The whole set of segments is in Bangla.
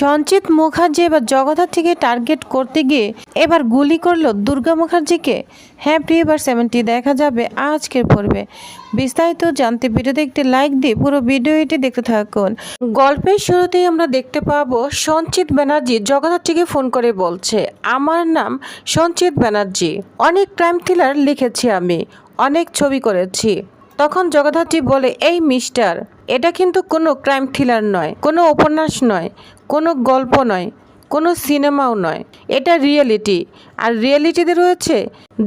সঞ্চিত মুখার্জি এবার জগদ্ধাত্রীকে টার্গেট করতে গিয়ে এবার গুলি করল দুর্গা মুখার্জিকে। হ্যাঁ প্রিয় এবার সেভেন্টি দেখা যাবে আজকের পর্বে। বিস্তারিত জানতে ভিডিওতে একটি লাইক দিয়ে পুরো ভিডিওটি দেখতে থাকুন। গল্পের শুরুতেই আমরা দেখতে পাবো সঞ্চিত ব্যানার্জি জগদ্ধাত্রীকে ফোন করে বলছে, আমার নাম সঞ্চিত ব্যানার্জি। অনেক ক্রাইম থ্রিলার লিখেছি আমি, অনেক ছবি করেছি। তখন জগদ্ধাত্রী বলে, এই মিস্টার এটা কিন্তু কোনো ক্রাইম থ্রিলার নয়, কোনো উপন্যাস নয়, কোনো গল্প নয়, কোনো সিনেমাও নয়। এটা রিয়েলিটি আর রিয়েলিটিতে রয়েছে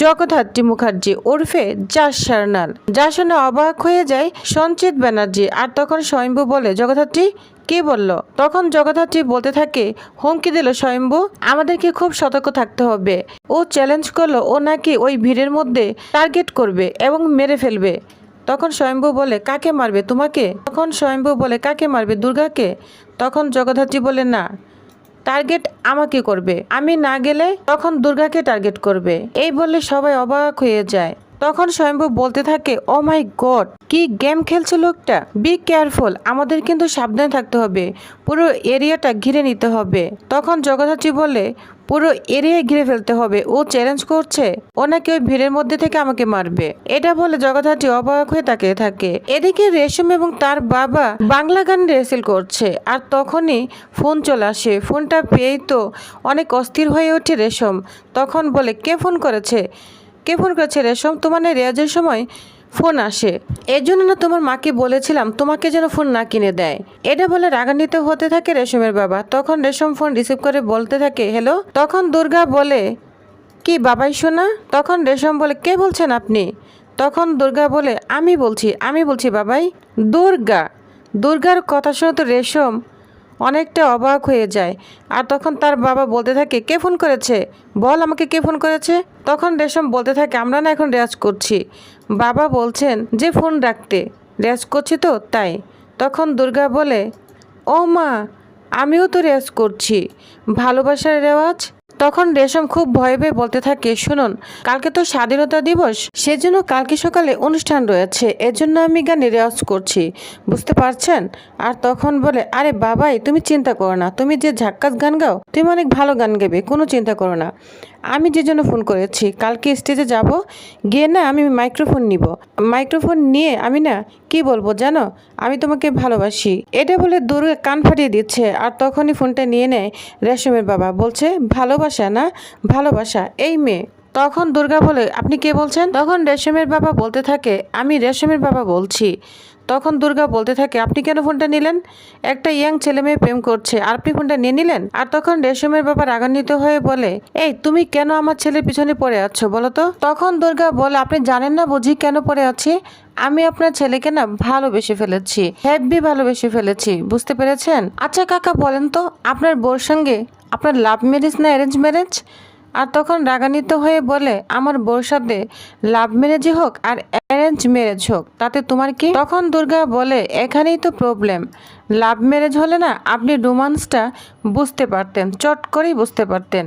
জগদ্ধাত্রী মুখার্জি ওরফে জাস সারনাল। যা শুনে অবাক হয়ে যায় সঞ্চিত ব্যানার্জি, আর তখন স্বয়ম্ভু বলে, জগদ্ধাত্রী, কে বলল? তখন জগদ্ধাত্রী বলতে থাকে, হুমকি দিল স্বয়ম্ভু, আমাদেরকে খুব সতর্ক থাকতে হবে। ও চ্যালেঞ্জ করল, ও নাকি ওই ভিড়ের মধ্যে টার্গেট করবে এবং মেরে ফেলবে। তখন স্বয়ম্ভু বলে, কাকে মারবে তোমাকে? তখন স্বয়ম্ভু বলে, কাকে মারবে দুর্গাকে? তখন জগদ্ধাত্রী বলে, না, টার্গেট আমাকে করবে। আমি না গেলে তখন দুর্গাকে টার্গেট করবে। এই বললে সবাই অবাক হয়ে যায়। তখন স্বয়ম্ভু বলতে থাকে, ও মাই গড, কি গেম খেলছে লোকটা? বি কেয়ারফুল, আমাদের কিন্তু সাবধানে থাকতে হবে। পুরো এরিয়াটা ঘিরে নিতে হবে। তখন জগদ্ধাত্রী বলে পুরো এরিয়া ঘিরে ফেলতে হবে। ও চ্যালেঞ্জ করছে। ও নাকি ওই ভিড়ের মধ্যে থেকে আমাকে মারবে। এটা বলে জগদ্ধাত্রী অবাক হয়ে তাকিয়ে থাকে। এদিকে রেশম এবং তার বাবা বাংলা গান রেসেল করছে। আর তখনই ফোন চলে আসে। ফোনটা পেয়েই তো অনেক অস্থির হয়ে ওঠে রেশম। তখন বলে, কে ফোন করেছে? কে ফোন করেছে রেশম? তোমার না রেয়াজের সময় ফোন আসে। এর জন্য না তোমার মাকে বলেছিলাম তোমাকে যেন ফোন না কিনে দেয়। এটা বলে রাগান্বিত হতে থাকে রেশমের বাবা। তখন রেশম ফোন রিসিভ করে বলতে থাকে, হ্যালো? তখন দুর্গা বলে, কি বাবাই শোনা তখন রেশম বলে, কে বলছেন আপনি? তখন দুর্গা বলে, আমি বলছি আমি বলছি বাবাই। দুর্গা, দুর্গার কথা শুনে তো রেশম অনেকটা অবাক হয়ে যায়। আর তখন তার বাবা বলতে থাকে, কে ফোন করেছে? বল আমাকে কে ফোন করেছে? তখন রেশম বলতে থাকে, আমরা না এখন রেয়াজ করছি। বাবা বলছেন, যে ফোন রাখতে রেয়াজ করছি তো, তাই। তখন দুর্গা বলে, ও মা, আমিও তো রেয়াজ করছি, ভালোবাসার রেওয়াজ? তখন রেশম খুব ভয়ে ভয়ে বলতে থাকে, শুনুন, কালকে তো স্বাধীনতা দিবস, সেজন্য কালকে সকালে অনুষ্ঠান রয়েছে, এজন্য আমি গানে রেওয়াজ করছি, বুঝতে পারছেন? আর তখন বলে, আরে বাবাই, তুমি চিন্তা করো না, তুমি যে ঝাক্কাস গান গাও, তুমি অনেক ভালো গান গাবে, কোনো চিন্তা করো না। আমি যে জন্য ফোন করেছি, কালকে স্টেজে যাব, গিয়ে না আমি মাইক্রোফোন নিব। মাইক্রোফোন নিয়ে আমি না কি বলব জানো? আমি তোমাকে ভালোবাসি। এটা বলে দুর্গা কান ফাটিয়ে দিচ্ছে, আর তখনই ফোনটা নিয়ে নেয় রেশমের বাবা। বলছে, ভালোবাসা না, ভালোবাসা, এই মেয়ে। তখন দুর্গা বলে, আপনি কে বলছেন? তখন রেশমের বাবা বলতে থাকে, আমি রেশমের বাবা বলছি। তখন দুর্গা বলতে থাকে, আপনি কেন ফোনটা নিলেন? একটা ইয়াং ছেলে মেয়ে প্রেম করছে, আর আপনি ফোনটা নিয়ে নিলেন? আর তখন রেশমের বাবা রাগান্বিত হয়ে বলে, এই, তুমি কেন আমার ছেলের পিছনে পড়ে আছো বলো তো? তখন দুর্গা বলে, আপনি জানেন না বুঝি কেন পড়ে আছি? আমি আপনার ছেলেকে না ভালোবেসে ফেলেছি হ্যাপি ভালোবেসে ফেলেছি, বুঝতে পেরেছেন? আচ্ছা কাকা, বলেন তো, আপনার বউর সঙ্গে আপনার লাভ ম্যারেজ না অ্যারেঞ্জ ম্যারেজ আর তখন রাগান্বিত হয়ে বলে, আমার বউর সাথে লাভ ম্যারেজই হোক আর অ্যারেঞ্জ ম্যারেজ হোক, তাতে তোমার কি? তখন দুর্গা বলে, এখানেই তো প্রবলেম লাভ ম্যারেজ হলে না আপনি রোমান্সটা বুঝতে পারতেন, চট করেই বুঝতে পারতেন।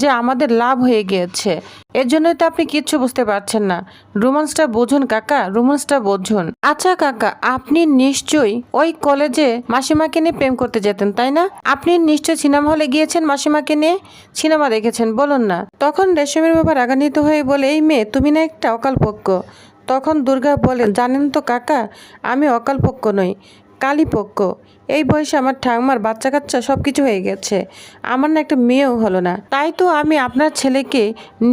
যে আমাদের লাভ হয়ে গিয়েছে। এর জন্যই তো আপনি কিচ্ছু বুঝতে পারছেন না। রোমান্সটা বুঝুন, কাকা, রোমান্সটা বুঝুন। আচ্ছা কাকা, আপনি নিশ্চয়ই ওই কলেজে মাসিমাকে নিয়ে প্রেম করতে যেতেন, তাই না? আপনি নিশ্চয়ই সিনেমা হলে গিয়েছেন মাসিমাকে নিয়ে? সিনেমা দেখেছেন, বলুন না। তখন রেশমের বাবা রাগান্বিত হয়ে বলে, এই মেয়ে, তুমি না একটা অকালপক্ষ তখন দুর্গা বলে, জানেন তো, কাকা, আমি অকালপক্ষ নই কালীপক্ষ এই বয়সে আমার ঠাকুমার বাচ্চা কাচ্চা সব কিছু হয়ে গেছে। আমার না একটা মেয়েও হলো না। তাই তো আমি আপনার ছেলেকে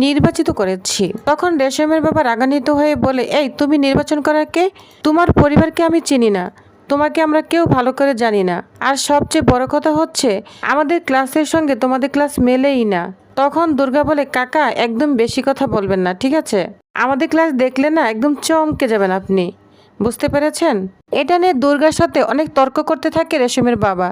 নির্বাচিত করেছি। তখন রেশমের বাবা রাগান্বিত হয়ে বলে, এই, তুমি নির্বাচন করার কে? তোমার পরিবারকে আমি চিনি না। তোমাকে আমরা কেউ ভালো করে জানি না। আর সবচেয়ে বড় কথা হচ্ছে, আমাদের ক্লাসের সঙ্গে তোমাদের ক্লাস মেলেই না। তখন দুর্গা বলে, কাকা, একদম বেশি কথা বলবেন না, ঠিক আছে? আমাদের ক্লাস দেখলে না একদম চমকে যাবেন আপনি। বুঝতে পেরেছেন? এটা নিয়ে দুর্গার সাথে অনেক তর্ক করতে থাকে রেশমের বাবা।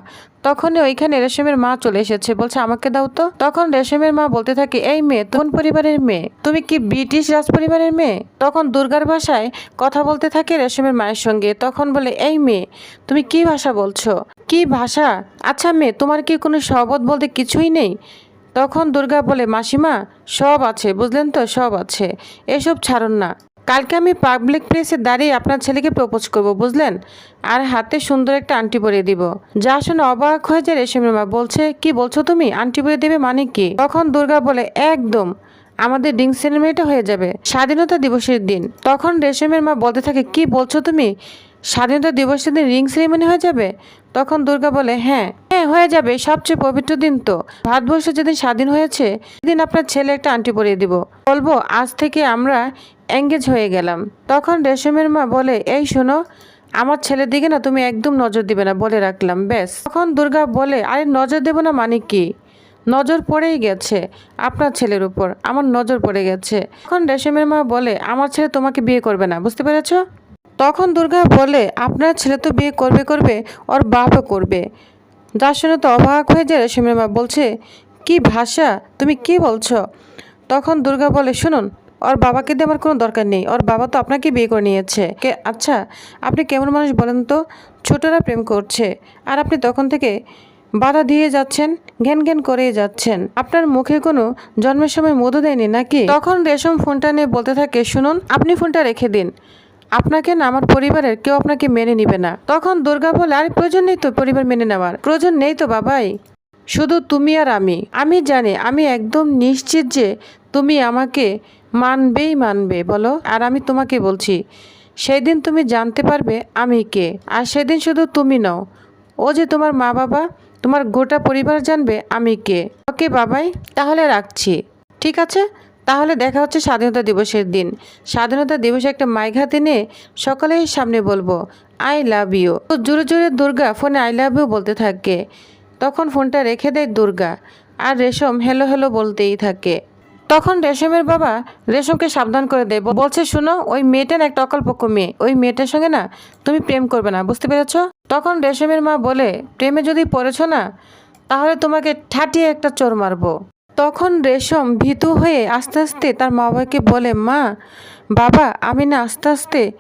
তখনই ওইখানে রেশমের মা চলে এসেছে, বলছে, আমাকে দাও তো। তখন রেশমের মা বলতে থাকে, এই মেয়ে কোন পরিবারের মেয়ে, তুমি কি ব্রিটিশ রাজ পরিবারের মেয়ে? তখন দুর্গার ভাষায় কথা বলতে থাকে রেশমের মায়ের সঙ্গে। তখন বলে, এই মেয়ে, তুমি কি ভাষা বলছো? কি ভাষা? আচ্ছা মেয়ে, তোমার কি কোনো শবদ বলতে কিছুই নেই? তখন দুর্গা বলে, মাসিমা, সব আছে, বুঝলেন তো, সব আছে। এসব ছাড়ুন না। কালকে আমি পাবলিক প্লেসে দাঁড়িয়ে আপনার ছেলেকে প্রপোজ করব, বুঝলেন? আর হাতে সুন্দর একটা আন্টি পরিয়ে দিব। যা শুনে অবাক হয়ে যায় রেশমের মা বলছে, কি বলছো তুমি? আন্টি পরিয়ে দেবে মানে কি? তখন দুর্গা বলে, একদম। আমাদের ডিং সিনেমাটা হয়ে যাবে। স্বাধীনতা দিবসের দিন। তখন রেশমের মা বলতে থাকে, কি বলছো তুমি? স্বাধীনতা দিবসের দিন রিং সেরেমনি হয়ে যাবে, তখন দুর্গা বলে হ্যাঁ হ্যাঁ হয়ে যাবে, সবচেয়ে পবিত্র দিন তো। ভারতবর্ষ যেদিন স্বাধীন হয়েছে, সেদিন আপনার ছেলে একটা আন্টি পরিয়ে দিব। বলব, আজ থেকে আমরা এঙ্গেজ হয়ে গেলাম। তখন রেশমের মা বলে, এই শোনো, আমার ছেলের দিকে না তুমি একদম নজর দিবে না, বলে রাখলাম, ব্যাস। তখন দুর্গা বলে, আরে নজর দেবো না মানে কি? নজর পড়েই গেছে আপনার ছেলের উপর, আমার নজর পড়ে গেছে। তখন রেশমের মা বলে, আমার ছেলে তোমাকে বিয়ে করবে না, বুঝতে পেরেছ? তখন দুর্গা বলে, আপনার ছেলে তো বিয়ে করবে করবে, ওর বাপও করবে। যার শুনে তো অবাক হয়ে যায় রেশমের মা বলছে, কি ভাষা, তুমি কি বলছো? তখন দুর্গা বলে, শুনুন, ওর বাবাকে দিয়ে আমার কোনো দরকার নেই, ওর বাবা তো আপনাকে বিয়ে করে নিয়েছে। কে আচ্ছা আপনি কেমন মানুষ বলেন তো? ছোটরা প্রেম করছে, আর আপনি তখন থেকে বাধা দিয়ে যাচ্ছেন, ঘ্যান ঘ্যান করেই যাচ্ছেন। আপনার মুখে কোনো জন্মের সময় মধু দেয়নি নাকি? তখন রেশম ফোনটা নিয়ে বলতে থাকে, শুনুন, আপনি ফোনটা রেখে দিন। আপনাকে না, আমার পরিবারের কেউ আপনাকে মেনে নিবে না। তখন দুর্গা বলে, আর, প্রয়োজন নেই তো পরিবার মেনে নেওয়ার। প্রয়োজন নেই তো বাবাই। শুধু তুমি আর আমি। আমি জানি, আমি একদম নিশ্চিত যে তুমি আমাকে মানবেই মানবে, বলো। আর আমি তোমাকে বলছি, সেদিন তুমি জানতে পারবে আমি কে। আর সেদিন শুধু তুমি নও। ও যে তোমার মা বাবা, তোমার গোটা পরিবার জানবে আমি কে। ওকে বাবাই, তাহলে রাখছি। ঠিক আছে? তাহলে দেখা হচ্ছে স্বাধীনতা দিবসের দিন। স্বাধীনতা দিবসে একটা মাইক হাতে নিয়ে সকলের সামনে বলব, আই লাভ ইউ। তো জোরে জোরে দুর্গা ফোনে আই লাভ ইউ বলতে থাকে। তখন ফোনটা রেখে দেয় দুর্গা, আর রেশম হেলো হেলো বলতেই থাকে। তখন রেশমের বাবা রেশমকে সাবধান করে দেয় বলছে, শুনো, ওই মেয়েটা না একটা অকল্পক্ষ মেয়ে। ওই মেয়েটার সঙ্গে না তুমি প্রেম করবে না, বুঝতে পেরেছ? তখন রেশমের মা বলে, প্রেমে যদি পড়েছ না, তাহলে তোমাকে ঠাটিয়ে একটা চোর মারবো। তখন রেশম ভীতু হয়ে আস্তে আস্তে তার মা বাবাকে বলে, মা, বাবা, আমি না আস্তে আস্তে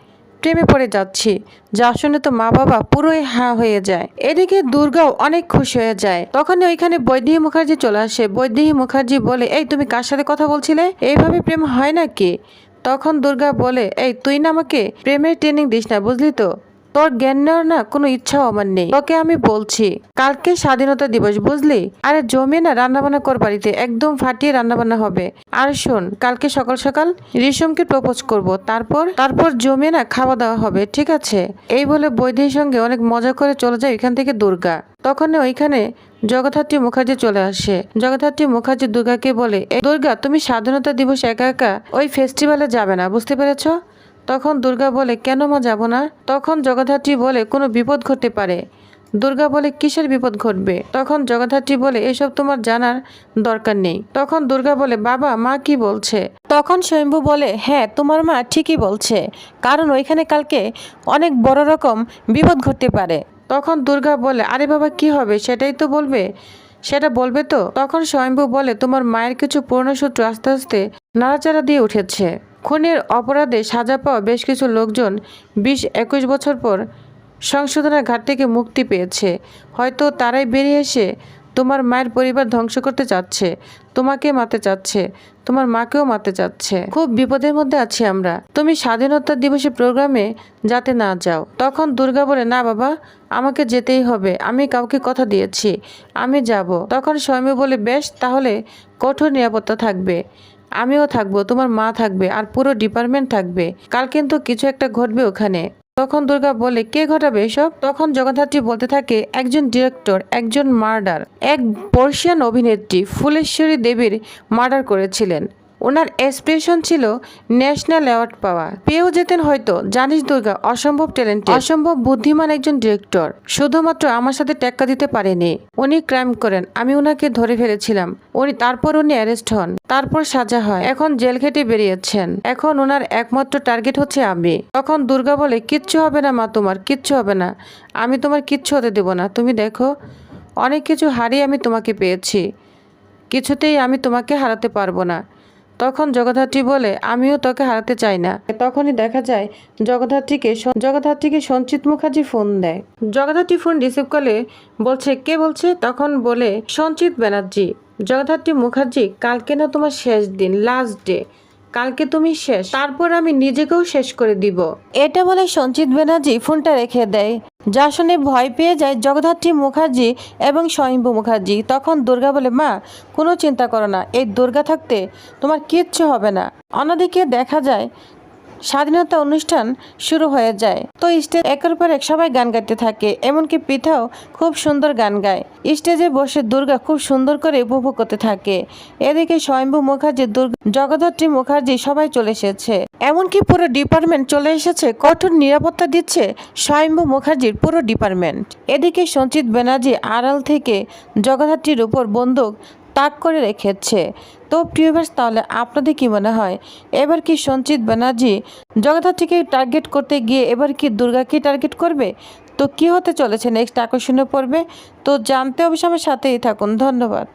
প্রেমে পড়ে যাচ্ছি। যা শুনে তো মা বাবা পুরোই হাঁ হয়ে যায়। এদিকে দুর্গাও অনেক খুশি হয়ে যায়। তখনই ওইখানে বৈদেহী মুখার্জি চলে আসে। বৈদেহী মুখার্জি বলে, এই, তুমি কার সাথে কথা বলছিলে? এইভাবে প্রেম হয় নাকি? তখন দুর্গা বলে, এই, তুই না আমাকে প্রেমের ট্রেনিং দিস না, বুঝলি তো? তোর জ্ঞান নেওয়ার না কোনো ইচ্ছাও আমার নেই। তোকে আমি বলছি, কালকে স্বাধীনতা দিবস, বুঝলি? আরে জমে না রান্না বান্না কর বাড়িতে, একদম ফাটিয়ে রান্না বান্না হবে। আর শোন, কালকে সকাল সকাল রিসমকে প্রপোজ করব, তারপর তারপর জমে না খাওয়া দাওয়া হবে, ঠিক আছে? এই বলে বৈদেহীর সঙ্গে অনেক মজা করে চলে যায় এখান থেকে দুর্গা। তখন ওইখানে জগদ্ধাত্রী মুখার্জি চলে আসে। জগদ্ধাত্রী মুখার্জি দুর্গাকে বলে "এই দুর্গা, তুমি স্বাধীনতা দিবস একা একা ওই ফেস্টিভ্যালে যাবে না, বুঝতে পেরেছ? তখন দুর্গা বলে, কেন মা যাব না? তখন জগদ্ধাত্রী বলে, কোনো বিপদ ঘটতে পারে। দুর্গা বলে, কিসের বিপদ ঘটবে? তখন জগদ্ধাত্রী বলে, এসব তোমার জানার দরকার নেই। তখন দুর্গা বলে, বাবা, মা কি বলছে? তখন স্বয়ম্ভু বলে হ্যাঁ তোমার মা ঠিকই বলছে, কারণ ওইখানে কালকে অনেক বড় রকম বিপদ ঘটতে পারে। তখন দুর্গা বলে, আরে বাবা, কি হবে? সেটাই তো বলবে, সেটা বলবে তো? তখন স্বয়ম্ভু বলে, তোমার মায়ের কিছু পুরনো সূত্র আস্তে আস্তে নাড়াচাড়া দিয়ে উঠেছে। খুনের অপরাধে সাজা পাওয়া বেশ কিছু লোকজন বিশ একুশ বছর পর সংশোধনের ঘাট থেকে মুক্তি পেয়েছে। হয়তো তারাই বেরিয়ে এসে তোমার মায়ের পরিবার ধ্বংস করতে চাচ্ছে, তোমাকে মারতে চাচ্ছে, তোমার মাকেও মারতে চাচ্ছে। খুব বিপদের মধ্যে আছি আমরা। তুমি স্বাধীনতা দিবসের প্রোগ্রামে যাতে না যাও। তখন দুর্গা বলে, না বাবা, আমাকে যেতেই হবে। আমি কাউকে কথা দিয়েছি। আমি যাব। তখন স্বয়ম্ভু বলে, বেশ, তাহলে কঠোর নিরাপত্তা থাকবে। আমিও থাকব, তোমার মা থাকবে আর পুরো ডিপার্টমেন্ট থাকবে। কাল কিন্তু কিছু একটা ঘটবে ওখানে। তখন দুর্গা বলে, কে ঘটাবে এসব? তখন জগদ্ধাত্রী বলতে থাকে, একজন ডিরেক্টর একজন মার্ডার এক পর্শিয়ান অভিনেত্রী, ফুলেশ্বরী দেবীর মার্ডার করেছিলেন। ওনার এক্সপ্রেশন ছিল ন্যাশনাল অ্যাওয়ার্ড পাওয়া। পেয়েও যেতেন হয়তো জানিস দুর্গা, অসম্ভব ট্যালেন্ট অসম্ভব বুদ্ধিমান একজন ডিরেক্টর শুধুমাত্র আমার সাথে টেক্কা দিতে পারেনি। উনি ক্রাইম করেন, আমি ওনাকে ধরে ফেলেছিলাম। উনি, তারপর উনি অ্যারেস্ট হন, তারপর সাজা হয়, এখন জেল খেটে বেরিয়েছেন। এখন ওনার একমাত্র টার্গেট হচ্ছে আমি। তখন দুর্গা বলে, কিচ্ছু হবে না মা তোমার, কিচ্ছু হবে না। আমি তোমার কিচ্ছু হতে দেবো না। তুমি দেখো, অনেক কিছু হারিয়ে আমি তোমাকে পেয়েছি। কিছুতেই আমি তোমাকে হারাতে পারব না। তখন জগদ্ধাত্রী বলে, আমিও তোকে হারাতে চাই না। তখনই দেখা যায়, জগদ্ধাত্রীকে জগদ্ধাত্রীকে সঞ্চিত মুখার্জি ফোন দেয়। জগদ্ধাত্রী ফোন রিসিভ করলে বলছে, কে বলছে? তখন বলে, সঞ্চিত ব্যানার্জি। জগদ্ধাত্রী মুখার্জি, কালকে না তোমার শেষ দিন লাস্ট ডে কালকে তুমি শেষ। তারপর আমি নিজেকেও শেষ করে দিব। এটা বলে সঞ্চিত ব্যানার্জি ফোনটা রেখে দেয়। যা শুনে ভয় পেয়ে যায় জগদ্ধাত্রী মুখার্জি এবং স্বয়ম্ভু মুখার্জি। তখন দুর্গা বলে, মা, কোনো চিন্তা করো না, এই দুর্গা থাকতে তোমার কিচ্ছু হবে না। অন্যদিকে দেখা যায় স্বাধীনতা অনুষ্ঠান শুরু হয়ে যায়। তো স্টেজ একের পর এক সবাই গান গাইতে থাকে, এমনকি পিঠাও খুব সুন্দর গান গায়। স্টেজে বসে দুর্গা খুব সুন্দর করে উপভোগ করতে থাকে। এদিকে স্বয়ম্ভু মুখার্জি, দুর্গা জগদ্ধাত্রী মুখার্জি সবাই চলে এসেছে। এমনকি পুরো ডিপার্টমেন্ট চলে এসেছে, কঠোর নিরাপত্তা দিচ্ছে স্বয়ম্ভু মুখার্জির পুরো ডিপার্টমেন্ট। এদিকে সঞ্চিত ব্যানার্জি আড়াল থেকে জগদ্ধাত্রীর উপর বন্দুক তাক করে রেখেছে। তো প্রিয়ভার্স তাহলে আপনাদের কি মনে হয়? এবার কি সঞ্চিত ব্যানার্জি জগদ্ধাত্রীকে টার্গেট করতে গিয়ে এবার কি দুর্গাকে টার্গেট করবে? তো কি হতে চলেছে? নেক্সট আকর্ষণীয় পর্বে। তো জানতে অবশ্যই আমার সাথেই থাকুন। ধন্যবাদ।